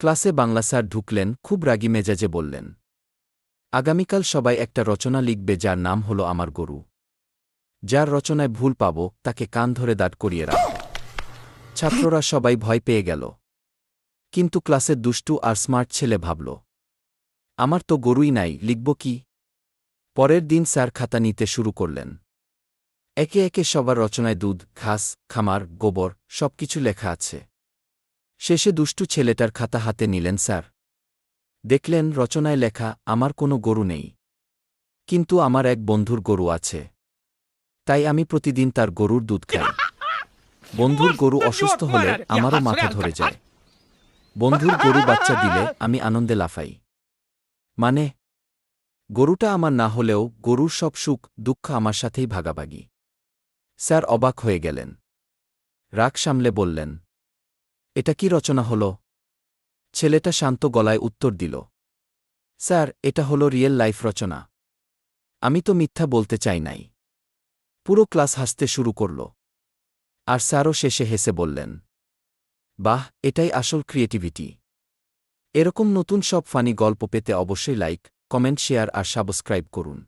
ক্লাসে বাংলা স্যার ঢুকলেন, খুব রাগী মেজাজে বললেন, আগামীকাল সবাই একটা রচনা লিখবে যার নাম হল আমার গরু। যার রচনায় ভুল পাব, তাকে কান ধরে দাঁড় করিয়ে রাখব ছাত্ররা সবাই ভয় পেয়ে গেল। কিন্তু ক্লাসের দুষ্টু আর স্মার্ট ছেলে ভাবল, আমার তো গরুই নাই, লিখব কি? পরের দিন স্যার খাতা নিতে শুরু করলেন। একে একে সবার রচনায় দুধ, ঘাস, খামার, গোবর, সবকিছু লেখা আছে। শেষে দুষ্টু ছেলেটার খাতা হাতে নিলেন, স্যার। দেখলেন রচনায় লেখা, আমার কোনো গরু নেই। কিন্তু আমার এক বন্ধুর গরু আছে। তাই আমি প্রতিদিন তার গরুর দুধ খাই। বন্ধুর গরু অসুস্থ হলে আমারও মাথা ধরে যায়। বন্ধুর গরু বাচ্চা দিলে আমি আনন্দে লাফাই। মানে গরুটা আমার না হলেও গরুর সব সুখ, দুঃখ আমার সাথেই ভাগাভাগি। স্যার অবাক হয়ে গেলেন। রাগ সামলে বললেন এটা কি রচনা হল? ছেলেটা শান্ত গলায় উত্তর দিল, স্যার, এটা হল রিয়েল লাইফ রচনা। আমি তো মিথ্যা বলতে চাই নাই। পুরো ক্লাস হাসতে শুরু করল। আর স্যারও শেষে হেসে বললেন, বাহ, এটাই আসল ক্রিয়েটিভিটি। এরকম নতুন সব ফানি গল্প পেতে অবশ্যই লাইক, কমেন্ট, শেয়ার আর সাবস্ক্রাইব করুন।